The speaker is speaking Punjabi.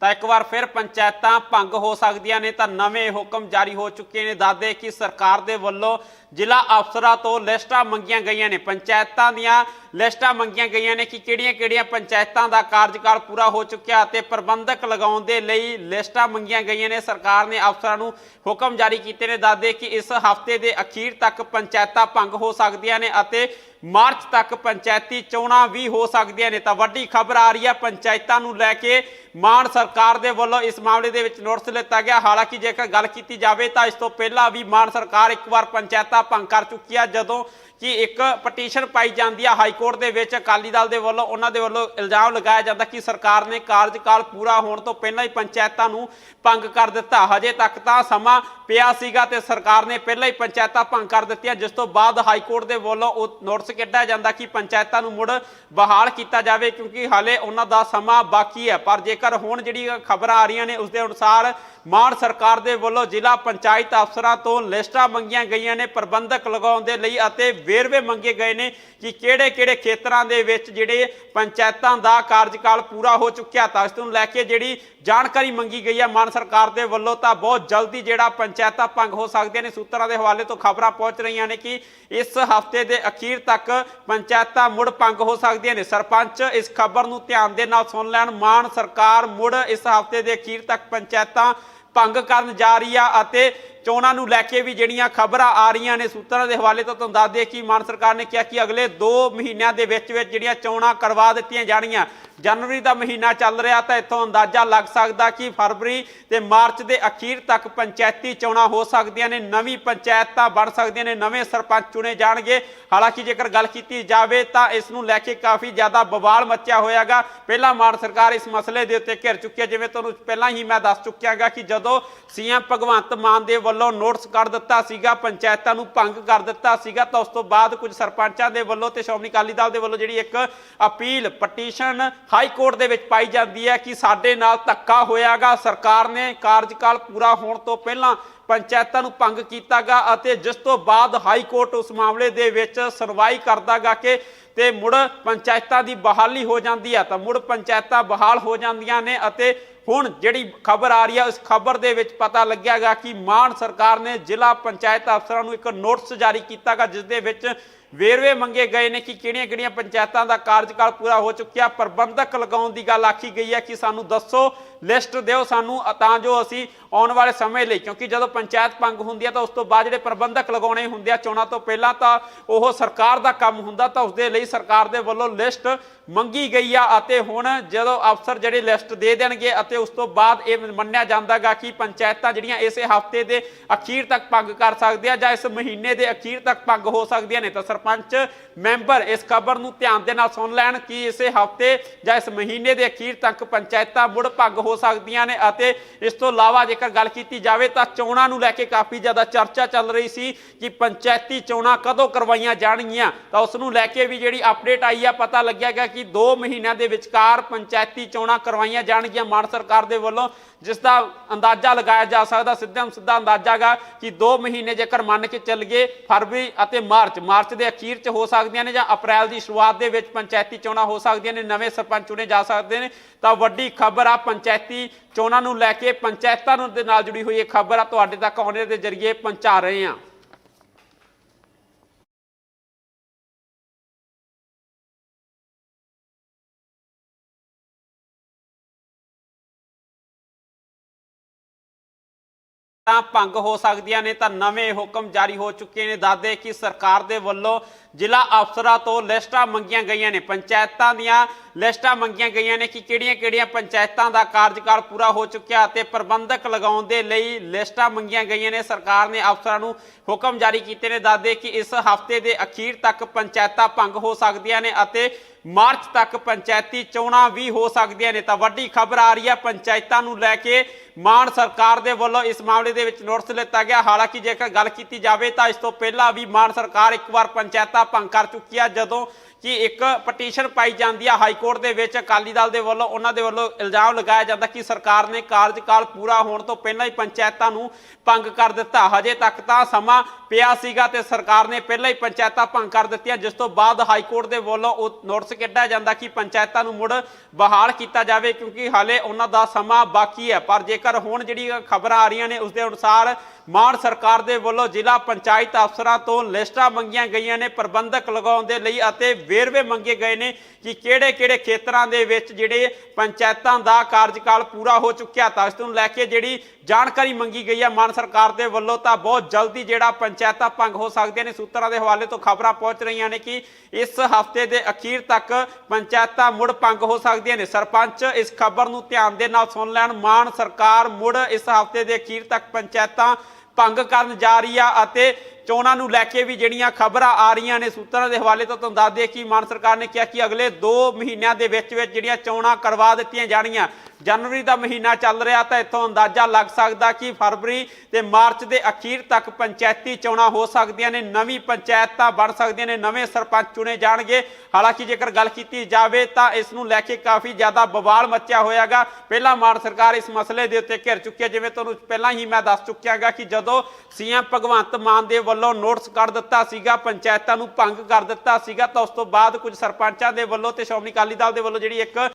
ਤਾਂ ਇੱਕ ਵਾਰ ਫਿਰ ਪੰਚਾਇਤਾਂ ਭੰਗ ਹੋ ਸਕਦੀਆਂ ਨੇ, ਤਾਂ ਨਵੇਂ ਹੁਕਮ ਜਾਰੀ ਹੋ ਚੁੱਕੇ ਨੇ। ਦਾਦੇ ਕਿ ਸਰਕਾਰ ਦੇ ਵੱਲੋਂ ਜ਼ਿਲ੍ਹਾ ਅਫਸਰਾਂ ਤੋਂ ਲਿਸਟਾਂ ਮੰਗੀਆਂ ਗਈਆਂ ਨੇ। ਪੰਚਾਇਤਾਂ ਦੀਆਂ ਲਿਸਟਾਂ ਮੰਗੀਆਂ ਗਈਆਂ ਨੇ ਕਿ ਕਿਹੜੀਆਂ-ਕਿਹੜੀਆਂ ਪੰਚਾਇਤਾਂ ਦਾ ਕਾਰਜਕਾਲ ਪੂਰਾ ਹੋ ਚੁੱਕਿਆ ਅਤੇ ਪ੍ਰਬੰਧਕ ਲਗਾਉਣ ਦੇ ਲਈ ਲਿਸਟਾਂ ਮੰਗੀਆਂ ਗਈਆਂ ਨੇ। ਸਰਕਾਰ ਨੇ ਅਫਸਰਾਂ ਨੂੰ ਹੁਕਮ ਜਾਰੀ ਕੀਤੇ ਨੇ। ਦਾਦੇ ਕਿ ਇਸ ਹਫ਼ਤੇ ਦੇ ਅਖੀਰ ਤੱਕ ਪੰਚਾਇਤਾਂ ਭੰਗ ਹੋ ਸਕਦੀਆਂ ਨੇ ਅਤੇ ਮਾਰਚ ਤੱਕ ਪੰਚਾਇਤੀ ਚੋਣਾਂ ਵੀ ਹੋ ਸਕਦੀਆਂ ਨੇ। ਤਾਂ ਵੱਡੀ ਖਬਰ ਆ ਰਹੀ ਹੈ, ਪੰਚਾਇਤਾਂ ਨੂੰ ਲੈ ਕੇ ਮਾਨ ਸਰਕਾਰ ਦੇ ਵੱਲੋਂ ਇਸ ਮਾਮਲੇ ਦੇ ਵਿੱਚ ਨੋਟਿਸ ਲਿੱਤਾ ਗਿਆ। ਹਾਲਾਂਕਿ ਜੇਕਰ ਗੱਲ ਕੀਤੀ ਜਾਵੇ ਤਾਂ ਇਸ ਤੋਂ ਪਹਿਲਾਂ ਵੀ ਮਾਨ ਸਰਕਾਰ ਇੱਕ ਵਾਰ ਪੰਚਾਇਤਾਂ ਭੰਗ ਕਰ ਚੁੱਕੀ ਆ ਜਦੋਂ ਕਿ ਇੱਕ ਪਟੀਸ਼ਨ ਪਾਈ ਜਾਂਦੀ ਆ ਹਾਈ ਕੋਰਟ ਦੇ ਵਿੱਚ। ਅਕਾਲੀ ਦਲ ਦੇ ਵੱਲੋਂ, ਉਹਨਾਂ ਦੇ ਵੱਲੋਂ ਇਲਜ਼ਾਮ ਲਗਾਇਆ ਜਾਂਦਾ ਕਿ ਸਰਕਾਰ ਨੇ ਕਾਰਜਕਾਲ ਪੂਰਾ ਹੋਣ ਤੋਂ ਪਹਿਲਾਂ ਹੀ ਪੰਚਾਇਤਾਂ ਨੂੰ ਭੰਗ ਕਰ ਦਿੱਤਾ। ਹਜੇ ਤੱਕ ਤਾਂ ਸਮਾਂ ਪਿਆ ਸੀਗਾ ਤੇ ਸਰਕਾਰ ਨੇ ਪਹਿਲਾਂ ਹੀ ਪੰਚਾਇਤਾਂ ਭੰਗ ਕਰ ਦਿੱਤੀਆਂ, ਜਿਸ ਤੋਂ ਬਾਅਦ ਹਾਈ ਕੋਰਟ ਦੇ ਵੱਲੋਂ ਉਹ ਨੋਟਿਸ ਕੱਢਿਆ ਜਾਂਦਾ ਕਿ ਪੰਚਾਇਤਾਂ ਨੂੰ ਮੁੜ ਬਹਾਲ ਕੀਤਾ ਜਾਵੇ, ਕਿਉਂਕਿ ਹਾਲੇ ਉਹਨਾਂ ਦਾ ਸਮਾਂ ਬਾਕੀ ਹੈ। ਪਰ ਜੇਕਰ ਹੁਣ ਜਿਹੜੀ ਖਬਰਾਂ ਆ ਰਹੀਆਂ ਨੇ, ਉਸ ਦੇ ਅਨੁਸਾਰ ਮਾਨ ਸਰਕਾਰ ਦੇ ਵੱਲੋਂ ਜ਼ਿਲ੍ਹਾ ਪੰਚਾਇਤ ਅਫਸਰਾਂ ਤੋਂ ਲਿਸਟਾਂ ਮੰਗੀਆਂ ਗਈਆਂ ਨੇ ਪ੍ਰਬੰਧਕ ਲਗਾਉਣ ਦੇ ਲਈ ਅਤੇ ਵੇਰਵੇ ਮੰਗੇ ਗਏ ਨੇ ਕਿ ਕਿਹੜੇ-ਕਿਹੜੇ ਖੇਤਰਾਂ ਦੇ ਵਿੱਚ ਜਿਹੜੇ ਪੰਚਾਇਤਾਂ ਦਾ ਕਾਰਜਕਾਲ ਪੂਰਾ ਹੋ ਚੁੱਕਿਆ। ਤਾਂ ਇਸ ਨੂੰ ਲੈ ਕੇ ਜਿਹੜੀ ਜਾਣਕਾਰੀ ਮੰਗੀ ਗਈ ਹੈ ਮਾਨ ਸਰਕਾਰ ਦੇ ਵੱਲੋਂ, ਤਾਂ ਬਹੁਤ ਜਲਦੀ ਜਿਹੜਾ ਪੰਚਾਇਤਾਂ ਭੰਗ ਹੋ ਸਕਦੀਆਂ ਨੇ। ਸੂਤਰਾਂ ਦੇ ਹਵਾਲੇ ਤੋਂ ਖਬਰਾਂ ਪਹੁੰਚ ਰਹੀਆਂ ਨੇ ਕਿ ਇਸ ਹਫ਼ਤੇ ਦੇ ਅਖੀਰ ਤੱਕ ਪੰਚਾਇਤਾਂ ਮੁੜ ਭੰਗ ਹੋ ਸਕਦੀਆਂ ਨੇ। ਸਰਪੰਚ ਇਸ ਖਬਰ ਨੂੰ ਧਿਆਨ ਦੇ ਨਾਲ ਸੁਣ ਲੈਣ। ਮਾਨ ਸਰਕਾਰ ਮੁੜ ਇਸ ਹਫ਼ਤੇ ਦੇ ਅਖੀਰ ਤੱਕ ਪੰਚਾਇਤਾਂ ਭੰਗ ਕਰਨ ਜਾ ਰਹੀ ਆ ਅਤੇ ਚੋਣਾਂ ਨੂੰ ਲੈ ਕੇ ਵੀ ਜਿਹੜੀਆਂ ਖਬਰਾਂ ਆ ਰਹੀਆਂ ਨੇ ਸੂਤਰਾਂ ਦੇ ਹਵਾਲੇ ਤੋਂ ਤੁਹਾਨੂੰ ਦੱਸ ਦਈਏ ਕਿ ਮਾਨ ਸਰਕਾਰ ਨੇ ਕਿਹਾ ਕਿ ਅਗਲੇ 2 ਮਹੀਨਿਆਂ ਦੇ ਵਿੱਚ ਵਿੱਚ ਜਿਹੜੀਆਂ ਚੋਣਾਂ ਕਰਵਾ ਦਿੱਤੀਆਂ ਜਾਣਗੀਆਂ। ਜਨਵਰੀ ਦਾ ਮਹੀਨਾ ਚੱਲ ਰਿਹਾ ਤਾਂ ਇੱਥੋਂ ਅੰਦਾਜ਼ਾ ਲੱਗ ਸਕਦਾ ਕਿ ਫਰਵਰੀ ਤੇ ਮਾਰਚ ਦੇ ਅਖੀਰ ਤੱਕ ਪੰਚਾਇਤੀ ਚੋਣਾਂ ਹੋ ਸਕਦੀਆਂ ਨੇ, ਨਵੀਂ ਪੰਚਾਇਤਾਂ ਬਣ ਸਕਦੀਆਂ ਨੇ, ਨਵੇਂ ਸਰਪੰਚ ਚੁਣੇ ਜਾਣਗੇ। ਹਾਲਾਂਕਿ ਜੇਕਰ ਗੱਲ ਕੀਤੀ ਜਾਵੇ ਤਾਂ ਇਸ ਨੂੰ ਲੈ ਕੇ ਕਾਫੀ ਜ਼ਿਆਦਾ ਬਵਾਲ ਮੱਚਿਆ ਹੋਇਆਗਾ। ਪਹਿਲਾਂ ਮਾਨ ਸਰਕਾਰ ਇਸ ਮਸਲੇ ਦੇ ਉੱਤੇ ਘਿਰ ਚੁੱਕੀ ਹੈ, ਜਿਵੇਂ ਤੁਹਾਨੂੰ ਪਹਿਲਾਂ ਹੀ ਮੈਂ ਦੱਸ ਚੁੱਕਿਆਗਾ ਕਿ ਜਦੋਂ ਸੀਐਮ ਭਗਵੰਤ ਮਾਨ ਦੇ ਵੱਲੋਂ ਨੋਟਿਸ ਕੱਢ ਦਿੱਤਾ ਸੀਗਾ, ਪੰਚਾਇਤਾਂ ਨੂੰ ਭੰਗ ਕਰ ਦਿੱਤਾ ਸੀਗਾ, ਤਾਂ ਉਸ ਤੋਂ ਬਾਅਦ ਕੁਝ ਸਰਪੰਚਾਂ ਦੇ ਵੱਲੋਂ ਤੇ ਸ਼੍ਰੋਮਣੀ ਅਕਾਲੀ ਦਲ ਦੇ ਵੱਲੋਂ ਜਿਹੜੀ ਇੱਕ ਅਪੀਲ, ਪਟੀਸ਼ਨ ਹਾਈ ਕੋਰਟ ਦੇ ਵਿੱਚ ਪਾਈ ਜਾਂਦੀ ਹੈ ਕਿ ਸਾਡੇ ਨਾਲ ਧੱਕਾ ਹੋਇਆਗਾ। ਸਰਕਾਰ ਨੇ ਕਾਰਜਕਾਲ ਪੂਰਾ ਹੋਣ ਤੋਂ ਪਹਿਲਾਂ ਪੰਚਾਇਤਾਂ ਨੂੰ ਭੰਗ ਕੀਤਾਗਾ ਅਤੇ ਜਿਸ ਤੋਂ ਬਾਅਦ ਹਾਈ ਕੋਰਟ ਉਸ ਮਾਮਲੇ ਦੇ ਵਿੱਚ ਸੁਣਵਾਈ ਕਰਦਾਗਾ ਕਿ ਤੇ ਮੁੜ ਪੰਚਾਇਤਾਂ ਦੀ ਬਹਾਲੀ ਹੋ ਜਾਂਦੀ ਹੈ ਤਾਂ ਮੁੜ ਪੰਚਾਇਤਾਂ ਬਹਾਲ ਹੋ ਜਾਂਦੀਆਂ ਨੇ ਅਤੇ ਹੁਣ ਜਿਹੜੀ ਖਬਰ ਆ ਰਹੀ ਹੈ, ਉਸ ਖਬਰ ਦੇ ਵਿੱਚ ਪਤਾ ਲੱਗਿਆਗਾ ਕਿ ਮਾਨ ਸਰਕਾਰ ਨੇ ਜ਼ਿਲ੍ਹਾ ਪੰਚਾਇਤ ਅਫਸਰਾਂ ਨੂੰ ਇੱਕ ਨੋਟਿਸ ਜਾਰੀ ਕੀਤਾਗਾ, ਜਿਸ ਦੇ ਵਿੱਚ ਵੇਰਵੇ ਮੰਗੇ ਗਏ ਨੇ ਕਿ ਕਿਹੜੀਆਂ-ਕਿਹੜੀਆਂ ਪੰਚਾਇਤਾਂ ਦਾ ਕਾਰਜਕਾਲ ਪੂਰਾ ਹੋ ਚੁੱਕਿਆ, ਪ੍ਰਬੰਧਕ ਲਗਾਉਣ ਦੀ ਗੱਲ ਆਖੀ ਗਈ ਹੈ ਕਿ ਸਾਨੂੰ ਦੱਸੋ, ਲਿਸਟ ਦਿਓ ਸਾਨੂੰ ਤਾਂ ਜੋ ਅਸੀਂ ਆਉਣ ਵਾਲੇ ਸਮੇਂ ਲਈ, ਕਿਉਂਕਿ ਜਦੋਂ ਪੰਚਾਇਤ ਭੰਗ ਹੁੰਦੀ ਹੈ ਤਾਂ ਉਸ ਤੋਂ ਬਾਅਦ ਜਿਹੜੇ ਪ੍ਰਬੰਧਕ ਲਗਾਉਣੇ ਹੁੰਦੇ ਆ ਚੋਣਾਂ ਤੋਂ ਪਹਿਲਾਂ ਤਾਂ ਉਹ ਸਰਕਾਰ ਦਾ ਕੰਮ ਹੁੰਦਾ, ਤਾਂ ਉਸ ਦੇ ਲਈ ਸਰਕਾਰ ਦੇ ਵੱਲੋਂ ਲਿਸਟ ਮੰਗੀ ਗਈ ਆ ਅਤੇ ਹੁਣ ਜਦੋਂ ਅਫਸਰ ਜਿਹੜੇ ਲਿਸਟ ਦੇ ਦੇਣਗੇ ਅਤੇ ਉਸ ਤੋਂ ਬਾਅਦ ਇਹ ਮੰਨਿਆ ਜਾਂਦਾਗਾ ਕਿ ਪੰਚਾਇਤਾਂ ਜਿਹੜੀਆਂ ਇਸੇ ਹਫ਼ਤੇ ਦੇ ਅਖੀਰ ਤੱਕ ਭੰਗ ਕਰ ਸਕਦੇ ਆ ਜਾਂ ਇਸ ਮਹੀਨੇ ਦੇ ਅਖੀਰ ਤੱਕ ਭੰਗ ਹੋ ਸਕਦੀਆਂ ਨੇ, ਤਾਂ ਸਰਪੰਚ, ਮੈਂਬਰ, ਇਸ ਖਬਰ ਨੂੰ ਧਿਆਨ ਦੇ ਨਾਲ ਸੁਣ ਲੈਣ ਕਿ ਇਸੇ ਹਫ਼ਤੇ ਜਾਂ ਇਸ ਮਹੀਨੇ ਦੇ ਅਖੀਰ ਤੱਕ ਪੰਚਾਇਤਾਂ ਮੁੜ ਭੰਗ ਹੋ ਸਕਦੀਆਂ ਨੇ ਅਤੇ ਇਸ ਤੋਂ ਇਲਾਵਾ ਜੇਕਰ ਗੱਲ ਕੀਤੀ ਜਾਵੇ ਤਾਂ ਚੋਣਾਂ ਨੂੰ ਲੈ ਕੇ ਕਾਫੀ ਜ਼ਿਆਦਾ ਚਰਚਾ ਚੱਲ ਰਹੀ ਸੀ ਕਿ ਪੰਚਾਇਤੀ ਚੋਣਾਂ ਕਦੋਂ ਕਰਵਾਈਆਂ ਜਾਣਗੀਆਂ। ਤਾਂ ਉਸ ਨੂੰ ਲੈ ਕੇ ਵੀ ਜਿਹੜੀ ਅਪਡੇਟ ਆਈ ਆ, ਪਤਾ ਲੱਗਿਆ ਗਿਆ ਕਿ 2 ਮਹੀਨਿਆਂ ਦੇ ਵਿਚਕਾਰ ਪੰਚਾਇਤੀ ਚੋਣਾਂ ਕਰਵਾਈਆਂ ਜਾਣਗੀਆਂ ਮਾਨ ਸਰਕਾਰ ਦੇ ਵੱਲੋਂ, ਜਿਸ ਦਾ ਅੰਦਾਜ਼ਾ ਲਗਾਇਆ ਜਾ ਸਕਦਾ ਸਿੱਧਾ ਸਿੱਧਾ ਅੰਦਾਜ਼ਾਗਾ ਕਿ 2 ਮਹੀਨੇ ਜੇਕਰ ਮੰਨ ਕੇ ਚੱਲ ਗਏ ਫਰਵਰੀ ਅਤੇ ਮਾਰਚ ਮਾਰਚ ਦੇ ਅਖੀਰ 'ਚ ਹੋ ਸਕਦੀਆਂ ਨੇ ਜਾਂ ਅਪ੍ਰੈਲ ਦੀ ਸ਼ੁਰੂਆਤ ਦੇ ਵਿੱਚ ਪੰਚਾਇਤੀ ਚੋਣਾਂ ਹੋ ਸਕਦੀਆਂ ਨੇ, ਨਵੇਂ ਸਰਪੰਚ ਚੁਣੇ ਜਾ ਸਕਦੇ ਨੇ, ਤਾਂ ਵੱਡੀ ਖਬਰ ਆ ਪੰਚਾਇਤੀ ਚੋਣਾਂ ਨੂੰ ਲੈ ਕੇ ਪੰਚਾਇਤਾਂ ਨੂੰ ਦੇ ਨਾਲ ਜੁੜੀ ਹੋਈ ਇਹ ਖਬਰ ਆ, ਤੁਹਾਡੇ ਤੱਕ ਆਉਣੇ ਦੇ ਜ਼ਰੀਏ ਪਹੁੰਚਾ ਰਹੇ ਹਾਂ। ਤਾਂ ਭੰਗ ਹੋ ਸਕਦੀਆਂ ਨੇ ਤਾਂ ਨਵੇਂ ਹੁਕਮ ਜਾਰੀ ਹੋ ਚੁੱਕੇ ਨੇ। ਦਾਦੇ ਕਿ ਸਰਕਾਰ ਦੇ ਵੱਲੋਂ ਜ਼ਿਲ੍ਹਾ ਅਫਸਰਾਂ ਤੋਂ ਲਿਸਟਾਂ ਮੰਗੀਆਂ ਗਈਆਂ ਨੇ। ਪੰਚਾਇਤਾਂ ਦੀਆਂ ਲਿਸਟਾਂ ਮੰਗੀਆਂ ਗਈਆਂ ਨੇ ਕਿ ਕਿਹੜੀਆਂ-ਕਿਹੜੀਆਂ ਪੰਚਾਇਤਾਂ ਦਾ ਕਾਰਜਕਾਲ ਪੂਰਾ ਹੋ ਚੁੱਕਿਆ ਅਤੇ ਪ੍ਰਬੰਧਕ ਲਗਾਉਣ ਦੇ ਲਈ ਲਿਸਟਾਂ ਮੰਗੀਆਂ ਗਈਆਂ ਨੇ। ਸਰਕਾਰ ਨੇ ਅਫਸਰਾਂ ਨੂੰ ਹੁਕਮ ਜਾਰੀ ਕੀਤੇ ਨੇ। ਦਾਦੇ ਕਿ ਇਸ ਹਫ਼ਤੇ ਦੇ ਅਖੀਰ ਤੱਕ ਪੰਚਾਇਤਾਂ ਭੰਗ ਹੋ ਸਕਦੀਆਂ ਨੇ ਅਤੇ ਮਾਰਚ ਤੱਕ ਪੰਚਾਇਤੀ ਚੋਣਾਂ ਵੀ ਹੋ ਸਕਦੀਆਂ ਨੇ ਤਾਂ ਵੱਡੀ ਖਬਰ ਆ ਰਹੀ ਹੈ, ਪੰਚਾਇਤਾਂ ਨੂੰ ਲੈ ਕੇ ਮਾਨ ਸਰਕਾਰ ਦੇ ਵੱਲੋਂ ਇਸ ਮਾਮਲੇ ਦੇ ਵਿੱਚ ਨੋਟਿਸ ਲਿੱਤਾ ਗਿਆ। ਹਾਲਾਂਕਿ ਜੇਕਰ ਗੱਲ ਕੀਤੀ ਜਾਵੇ ਤਾਂ ਇਸ ਤੋਂ ਪਹਿਲਾਂ ਵੀ ਮਾਨ ਸਰਕਾਰ ਇੱਕ ਵਾਰ ਪੰਚਾਇਤਾਂ ਭੰਗ ਕਰ ਚੁੱਕੀ ਆ, ਜਦੋਂ ਕਿ ਇੱਕ ਪਟੀਸ਼ਨ ਪਾਈ ਜਾਂਦੀ ਆ ਹਾਈ ਕੋਰਟ ਦੇ ਵਿੱਚ। ਅਕਾਲੀ ਦਲ ਦੇ ਵੱਲੋਂ, ਉਹਨਾਂ ਦੇ ਵੱਲੋਂ ਇਲਜ਼ਾਮ ਲਗਾਇਆ ਜਾਂਦਾ ਕਿ ਸਰਕਾਰ ਨੇ ਕਾਰਜਕਾਲ ਪੂਰਾ ਹੋਣ ਤੋਂ ਪਹਿਲਾਂ ਹੀ ਪੰਚਾਇਤਾਂ ਨੂੰ ਭੰਗ ਕਰ ਦਿੱਤਾ। ਹਜੇ ਤੱਕ ਤਾਂ ਸਮਾਂ ਪਿਆ ਸੀਗਾ ਤੇ ਸਰਕਾਰ ਨੇ ਪਹਿਲਾਂ ਹੀ ਪੰਚਾਇਤਾਂ ਭੰਗ ਕਰ ਦਿੱਤੀਆਂ, ਜਿਸ ਤੋਂ ਬਾਅਦ ਹਾਈ ਕੋਰਟ ਦੇ ਵੱਲੋਂ ਉਹ ਨੋਟਿਸ ਕੱਢਿਆ ਜਾਂਦਾ ਕਿ ਪੰਚਾਇਤਾਂ ਨੂੰ ਮੁੜ ਬਹਾਲ ਕੀਤਾ ਜਾਵੇ, ਕਿਉਂਕਿ ਹਾਲੇ ਉਹਨਾਂ ਦਾ ਸਮਾਂ ਬਾਕੀ ਹੈ। ਪਰ ਜੇਕਰ ਹੁਣ ਜਿਹੜੀ ਖਬਰਾਂ ਆ ਰਹੀਆਂ ਨੇ, ਉਸ ਦੇ ਅਨੁਸਾਰ ਮਾਨ ਸਰਕਾਰ ਦੇ ਵੱਲੋਂ ਜ਼ਿਲ੍ਹਾ ਪੰਚਾਇਤ ਅਫਸਰਾਂ ਤੋਂ ਲਿਸਟਾਂ ਮੰਗੀਆਂ ਗਈਆਂ ਨੇ, ਪ੍ਰਬੰਧਕ ਲਗਾਉਣ ਦੇ ਲਈ ਅਤੇ ਵੇਰਵੇ ਮੰਗੇ ਗਏ ਨੇ ਕਿ ਕਿਹੜੇ-ਕਿਹੜੇ ਖੇਤਰਾਂ ਦੇ ਵਿੱਚ ਜਿਹੜੇ ਪੰਚਾਇਤਾਂ ਦਾ ਕਾਰਜਕਾਲ ਪੂਰਾ ਹੋ ਚੁੱਕਿਆ ਤਾਂ ਇਸ ਨੂੰ ਲੈ ਕੇ ਜਿਹੜੀ ਜਾਣਕਾਰੀ ਮੰਗੀ ਗਈ ਹੈ ਮਾਨ ਸਰਕਾਰ ਦੇ ਵੱਲੋਂ, ਤਾਂ ਬਹੁਤ ਜਲਦੀ ਜਿਹੜਾ ਪੰਚਾਇਤਾਂ ਭੰਗ ਹੋ ਸਕਦੀਆਂ ਨੇ। ਸੂਤਰਾਂ ਦੇ ਹਵਾਲੇ ਤੋਂ ਖਬਰਾਂ ਪਹੁੰਚ ਰਹੀਆਂ ਨੇ ਕਿ ਇਸ ਹਫ਼ਤੇ ਦੇ ਅਖੀਰ ਤੱਕ ਤੱਕ ਪੰਚਾਇਤਾਂ ਮੁੜ ਭੰਗ ਹੋ ਸਕਦੀਆਂ ਨੇ। ਸਰਪੰਚ ਇਸ ਖਬਰ ਨੂੰ ਧਿਆਨ ਦੇ ਨਾਲ ਸੁਣ ਲੈਣ। ਮਾਨ ਸਰਕਾਰ ਮੁੜ ਇਸ ਹਫ਼ਤੇ ਦੇ ਅਖੀਰ ਤੱਕ ਪੰਚਾਇਤਾਂ ਭੰਗ ਕਰਨ ਜਾ ਰਹੀ ਆ ਅਤੇ ਚੋਣਾਂ ਨੂੰ ਲੈ ਕੇ ਵੀ ਜਿਹੜੀਆਂ ਖਬਰਾਂ ਆ ਰਹੀਆਂ ਨੇ ਸੂਤਰਾਂ ਦੇ ਹਵਾਲੇ ਤੋਂ ਤੁਹਾਨੂੰ ਦੱਸ ਦਈਏ ਕਿ ਮਾਨ ਸਰਕਾਰ ਨੇ ਕਿਹਾ ਕਿ ਅਗਲੇ 2 ਮਹੀਨਿਆਂ ਦੇ ਵਿੱਚ ਵਿੱਚ ਜਿਹੜੀਆਂ ਚੋਣਾਂ ਕਰਵਾ ਦਿੱਤੀਆਂ ਜਾਣੀਆਂ। ਜਨਵਰੀ ਦਾ ਮਹੀਨਾ ਚੱਲ ਰਿਹਾ ਤਾਂ ਇੱਥੋਂ ਅੰਦਾਜ਼ਾ ਲੱਗ ਸਕਦਾ ਕਿ ਫਰਵਰੀ ਤੇ ਮਾਰਚ ਦੇ ਅਖੀਰ ਤੱਕ ਪੰਚਾਇਤੀ ਚੋਣਾਂ ਹੋ ਸਕਦੀਆਂ ਨੇ, ਨਵੀਂ ਪੰਚਾਇਤਾਂ ਬਣ ਸਕਦੀਆਂ ਨੇ, ਨਵੇਂ ਸਰਪੰਚ ਚੁਣੇ ਜਾਣਗੇ। ਹਾਲਾਂਕਿ ਜੇਕਰ ਗੱਲ ਕੀਤੀ ਜਾਵੇ ਤਾਂ ਇਸ ਨੂੰ ਲੈ ਕੇ ਕਾਫੀ ਜ਼ਿਆਦਾ ਬਵਾਲ ਮੱਚਿਆ ਹੋਇਆਗਾ। ਪਹਿਲਾਂ ਮਾਨ ਸਰਕਾਰ ਇਸ ਮਸਲੇ ਦੇ ਉੱਤੇ ਘਿਰ ਚੁੱਕੀ ਹੈ। ਜਿਵੇਂ ਤੁਹਾਨੂੰ ਪਹਿਲਾਂ ਹੀ ਮੈਂ ਦੱਸ ਚੁੱਕਿਆਗਾ ਕਿ ਜਦੋਂ ਸੀਐਮ ਭਗਵੰਤ ਮਾਨ ਦੇ ਵੱਲੋਂ ਨੋਟਿਸ ਕੱਢ ਦਿੱਤਾ ਸੀਗਾ, ਪੰਚਾਇਤਾਂ ਨੂੰ ਭੰਗ ਕਰ ਦਿੱਤਾ ਸੀਗਾ, ਤਾਂ ਉਸ ਤੋਂ ਬਾਅਦ ਕੁਝ ਸਰਪੰਚਾਂ ਦੇ ਵੱਲੋਂ ਤੇ ਸ਼੍ਰੋਮਣੀ ਅਕਾਲੀ ਦਲ ਦੇ ਵੱਲੋਂ ਜਿਹੜੀ ਇੱਕ